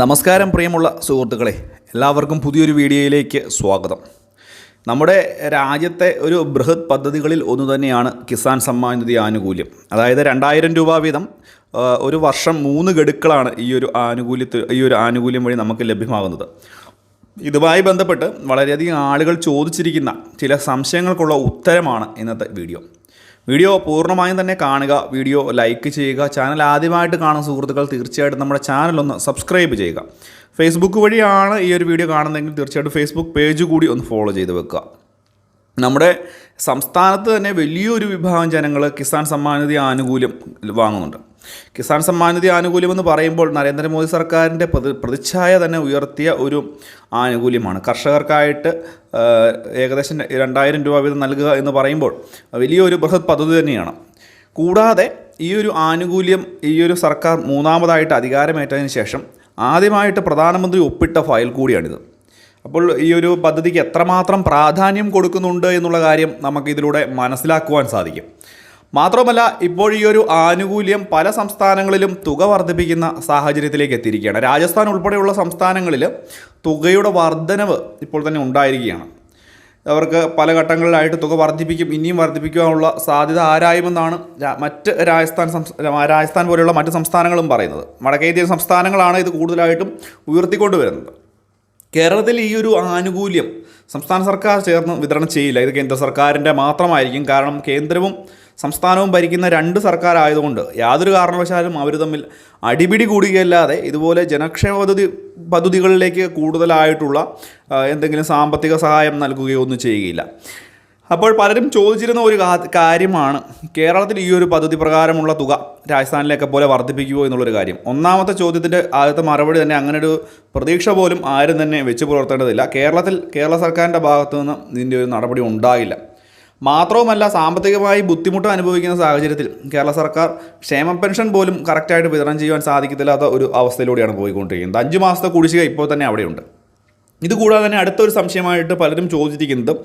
നമസ്കാരം പ്രിയമുള്ള സുഹൃത്തുക്കളെ എല്ലാവർക്കും പുതിയൊരു വീഡിയോയിലേക്ക് സ്വാഗതം. നമ്മുടെ രാജ്യത്തെ ഒരു ബൃഹത് പദ്ധതികളിൽ ഒന്ന് തന്നെയാണ് കിസാൻ സമ്മാൻ നിധി ആനുകൂല്യം. അതായത് രണ്ടായിരം രൂപ വീതം ഒരു വർഷം മൂന്ന് ഗഡുക്കളാണ് ഈ ഒരു ആനുകൂല്യത്തിൽ ഈ ഒരു ആനുകൂല്യം വഴി നമുക്ക് ലഭ്യമാകുന്നത്. ഇതുമായി ബന്ധപ്പെട്ട് വളരെയധികം ആളുകൾ ചോദിച്ചിരിക്കുന്ന ചില സംശയങ്ങൾക്കുള്ള ഉത്തരമാണ് ഇന്നത്തെ വീഡിയോ. വീഡിയോ പൂർണമായും തന്നെ കാണുക വീഡിയോ ലൈക്ക് ചെയ്യുക ചാനൽ ആദ്യമായിട്ട് കാണുന്ന സുഹൃത്തുക്കൾ തീർച്ചയായിട്ടും നമ്മുടെ ചാനലൊന്ന് സബ്സ്ക്രൈബ് ചെയ്യുക. ഫേസ്ബുക്ക് വഴിയാണ് ഈ ഒരു വീഡിയോ കാണുന്നതെങ്കിൽ തീർച്ചയായിട്ടും ഫേസ്ബുക്ക് പേജ് കൂടി ഒന്ന് ഫോളോ ചെയ്ത് വെക്കുക. നമ്മുടെ സംസ്ഥാനത്ത് തന്നെ വലിയൊരു വിഭാഗം ജനങ്ങൾ കിസാൻ സമ്മാനിധി ആനുകൂല്യം വാങ്ങുന്നുണ്ട്. കിസാൻ സമ്മാൻ നിധി ആനുകൂല്യം എന്ന് പറയുമ്പോൾ നരേന്ദ്രമോദി സർക്കാരിന്റെ പ്രതി പ്രതിച്ഛായ തന്നെ ഉയർത്തിയ ഒരു ആനുകൂല്യമാണ്. കർഷകർക്കായിട്ട് ഏകദേശം രണ്ടായിരം രൂപ വീതം നൽകുക എന്ന് പറയുമ്പോൾ വലിയൊരു ബൃഹത് പദ്ധതി തന്നെയാണ്. കൂടാതെ ഈ ഒരു ആനുകൂല്യം ഈ ഒരു സർക്കാർ മൂന്നാമതായിട്ട് അധികാരമേറ്റതിന് ശേഷം ആദ്യമായിട്ട് പ്രധാനമന്ത്രി ഒപ്പിട്ട ഫയൽ കൂടിയാണിത്. അപ്പോൾ ഈ ഒരു പദ്ധതിക്ക് എത്രമാത്രം പ്രാധാന്യം കൊടുക്കുന്നുണ്ട് എന്നുള്ള കാര്യം നമുക്കിതിലൂടെ മനസ്സിലാക്കുവാൻ സാധിക്കും. മാത്രമല്ല ഇപ്പോൾ ഈ ഒരു ആനുകൂല്യം പല സംസ്ഥാനങ്ങളിലും തുക വർദ്ധിപ്പിക്കുന്ന സാഹചര്യത്തിലേക്ക് എത്തിയിരിക്കുകയാണ്. രാജസ്ഥാൻ ഉൾപ്പെടെയുള്ള സംസ്ഥാനങ്ങളിൽ തുകയുടെ വർധനവ് ഇപ്പോൾ തന്നെ ഉണ്ടായിരിക്കുകയാണ്. അവർക്ക് പല ഘട്ടങ്ങളിലായിട്ട് തുക വർദ്ധിപ്പിക്കും ഇനിയും വർദ്ധിപ്പിക്കാനുള്ള സാധ്യത ആരായുമെന്നാണ് മറ്റ് രാജസ്ഥാൻ രാജസ്ഥാൻ പോലെയുള്ള മറ്റ് സംസ്ഥാനങ്ങളും പറയുന്നത്. വടക്കേന്ത്യൻ സംസ്ഥാനങ്ങളാണ് ഇത് കൂടുതലായിട്ടും ഉയർത്തിക്കൊണ്ടുവരുന്നത്. കേരളത്തിൽ ഈ ഒരു ആനുകൂല്യം സംസ്ഥാന സർക്കാർ ചേർന്ന് വിതരണം ചെയ്യില്ല. ഇത് കേന്ദ്ര സർക്കാരിന്റെ മാത്രമായിരിക്കും. കാരണം കേന്ദ്രവും സംസ്ഥാനവും ഭരിക്കുന്ന രണ്ട് സർക്കാർ ആയതുകൊണ്ട് യാതൊരു കാരണവശാലും അവർ തമ്മിൽ അടിപിടി കൂടുകയല്ലാതെ ഇതുപോലെ ജനക്ഷേമ പദ്ധതി പദ്ധതികളിലേക്ക് കൂടുതലായിട്ടുള്ള എന്തെങ്കിലും സാമ്പത്തിക സഹായം നൽകുകയോ ഒന്നും ചെയ്യുകയില്ല. അപ്പോൾ പലരും ചോദിച്ചിരുന്ന ഒരു കാര്യമാണ് കേരളത്തിൽ ഈ ഒരു പദ്ധതി പ്രകാരമുള്ള തുക രാജസ്ഥാനിലേക്ക് പോലെ വർദ്ധിപ്പിക്കുമോ എന്നുള്ളൊരു കാര്യം. ഒന്നാമത്തെ ചോദ്യത്തിന്റെ ആദ്യത്തെ മറുപടി തന്നെ അങ്ങനെ ഒരു പ്രതീക്ഷ പോലും ആരും തന്നെ വെച്ച് പുലർത്തേണ്ടതില്ല. കേരളത്തിൽ കേരള സർക്കാരിന്റെ ഭാഗത്തു നിന്ന് ഇതിന്റെ ഒരു നടപടി ഉണ്ടാകില്ല മാത്രവുമല്ല സാമ്പത്തികമായി ബുദ്ധിമുട്ട് അനുഭവിക്കുന്ന സാഹചര്യത്തിൽ കേരള സർക്കാർ ക്ഷേമ പെൻഷൻ പോലും കറക്റ്റായിട്ട് വിതരണം ചെയ്യുവാൻ സാധിക്കത്തില്ലാത്ത ഒരു അവസ്ഥയിലൂടെയാണ് പോയിക്കൊണ്ടിരിക്കുന്നത്. അഞ്ച് മാസത്തെ കുടിശ്ശിക ഇപ്പോൾ തന്നെ അവിടെയുണ്ട്. ഇതുകൂടാതെ തന്നെ അടുത്തൊരു സംശയമായിട്ട് പലരും ചോദിച്ചിരിക്കുന്നത്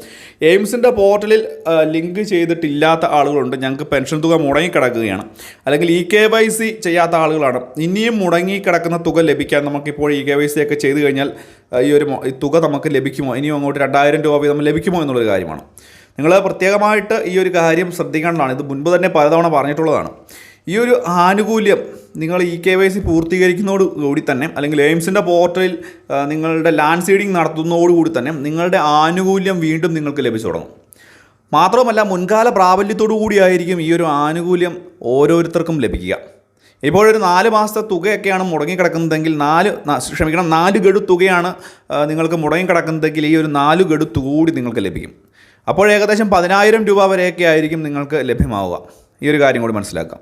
എയിംസിന്റെ പോർട്ടലിൽ ലിങ്ക് ചെയ്തിട്ടില്ലാത്ത ആളുകളുണ്ട്. ഞങ്ങൾക്ക് പെൻഷൻ തുക മുടങ്ങിക്കിടക്കുകയാണ്. അല്ലെങ്കിൽ ഇ കെ വൈ സി ചെയ്യാത്ത ആളുകളാണ്. ഇനിയും മുടങ്ങിക്കിടക്കുന്ന തുക ലഭിക്കാൻ നമുക്കിപ്പോൾ ഇ കെ വൈ സി ഒക്കെ ചെയ്തു കഴിഞ്ഞാൽ ഈ ഒരു തുക നമുക്ക് ലഭിക്കുമോ? ഇനിയും അങ്ങോട്ട് രണ്ടായിരം രൂപ വീതം ലഭിക്കുമോ എന്നുള്ളൊരു കാര്യമാണ്. നിങ്ങൾ പ്രത്യേകമായിട്ട് ഈ ഒരു കാര്യം ശ്രദ്ധിക്കേണ്ടതാണ്. ഇത് മുൻപ് തന്നെ പലതവണ പറഞ്ഞിട്ടുള്ളതാണ്. ഈ ഒരു ആനുകൂല്യം നിങ്ങൾ ഇ കെ വൈ സി പൂർത്തീകരിക്കുന്നതോടുകൂടി തന്നെ അല്ലെങ്കിൽ എയിംസിന്റെ പോർട്ടലിൽ നിങ്ങളുടെ ലാൻഡ് സീഡിങ് നടത്തുന്നതോടുകൂടി തന്നെ നിങ്ങളുടെ ആനുകൂല്യം വീണ്ടും നിങ്ങൾക്ക് ലഭിച്ചു തുടങ്ങും. മാത്രമല്ല മുൻകാല പ്രാബല്യത്തോടു കൂടിയായിരിക്കും ഈ ഒരു ആനുകൂല്യം ഓരോരുത്തർക്കും ലഭിക്കുക. ഇപ്പോഴൊരു നാല് മാസത്തെ തുകയൊക്കെയാണ് മുടങ്ങിക്കിടക്കുന്നതെങ്കിൽ നാല് ക്ഷമിക്കണം നാല് ഗഡു തുകയാണ് നിങ്ങൾക്ക് മുടങ്ങിക്കിടക്കുന്നതെങ്കിൽ ഈ ഒരു നാല് ഗഡു കൂടി നിങ്ങൾക്ക് ലഭിക്കും. അപ്പോൾ ഏകദേശം പതിനായിരം രൂപ വരെയൊക്കെ ആയിരിക്കും നിങ്ങൾക്ക് ലഭ്യമാവുക. ഈ ഒരു കാര്യം കൂടി മനസ്സിലാക്കാം.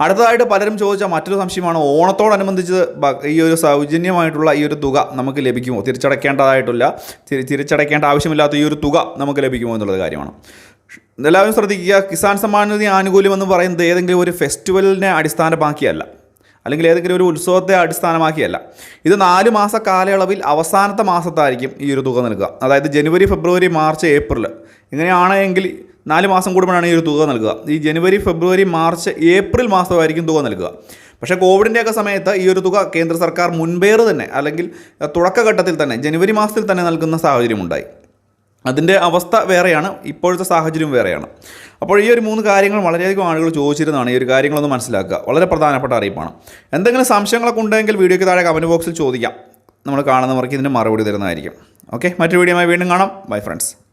അടുത്തതായിട്ട് പലരും ചോദിച്ച മറ്റൊരു സംശയമാണ് ഓണത്തോടനുബന്ധിച്ച് ഈ ഒരു സൗജന്യമായിട്ടുള്ള ഈ ഒരു തുക നമുക്ക് ലഭിക്കുമോ? തിരിച്ചടയ്ക്കേണ്ടതായിട്ടില്ല. തിരി- തിരിച്ചടയ്ക്കേണ്ട ആവശ്യമില്ലാത്ത ഈ ഒരു തുക നമുക്ക് ലഭിക്കുമോ എന്നുള്ളത് കാര്യമാണ്. എല്ലാവരും ശ്രദ്ധിക്കുക കിസാൻ സമ്മാൻ നിധി ആനുകൂല്യം എന്ന് പറയുന്നത് ഏതെങ്കിലും ഒരു ഫെസ്റ്റിവലിനെ അടിസ്ഥാനമാക്കിയല്ല. അല്ലെങ്കിൽ ഏതെങ്കിലും ഒരു ഉത്സവത്തെ അടിസ്ഥാനമാക്കിയല്ല. ഇത് നാല് മാസ കാലയളവിൽ അവസാനത്തെ മാസത്തായിരിക്കും ഈ ഒരു തുക നൽകുക. അതായത് ജനുവരി ഫെബ്രുവരി മാർച്ച് ഏപ്രിൽ ഇങ്ങനെയാണെങ്കിൽ നാല് മാസം കൂടുമ്പോഴാണ് ഈ ഒരു തുക നൽകുക. ഈ ജനുവരി ഫെബ്രുവരി മാർച്ച് ഏപ്രിൽ മാസമായിരിക്കും തുക നൽകുക. പക്ഷേ കോവിഡിന്റെയൊക്കെ സമയത്ത് ഈ ഒരു തുക കേന്ദ്ര സർക്കാർ മുൻപേറ് തന്നെ അല്ലെങ്കിൽ തുടക്കഘട്ടത്തിൽ തന്നെ ജനുവരി മാസത്തിൽ തന്നെ നൽകുന്ന സാഹചര്യമുണ്ടായി. അതിന്റെ അവസ്ഥ വേറെയാണ് ഇപ്പോഴത്തെ സാഹചര്യം വേറെയാണ്. അപ്പോൾ ഈ ഒരു മൂന്ന് കാര്യങ്ങൾ വളരെയധികം ആളുകൾ ചോദിച്ചിരുന്നതാണ് ഈ ഒരു കാര്യങ്ങളൊന്ന് മനസ്സിലാക്കുക. വളരെ പ്രധാനപ്പെട്ട അറിയിപ്പാണ്. എന്തെങ്കിലും സംശയങ്ങളൊക്കെ ഉണ്ടെങ്കിൽ വീഡിയോയ്ക്ക് താഴെ കമന്റ് ബോക്സിൽ ചോദിക്കാം. നമ്മൾ കാണുന്നവർക്ക് ഇതിന് മറുപടി തരുന്നതായിരിക്കും. ഓക്കെ മറ്റൊരു വീഡിയോയുമായി വീണ്ടും കാണാം. Bye friends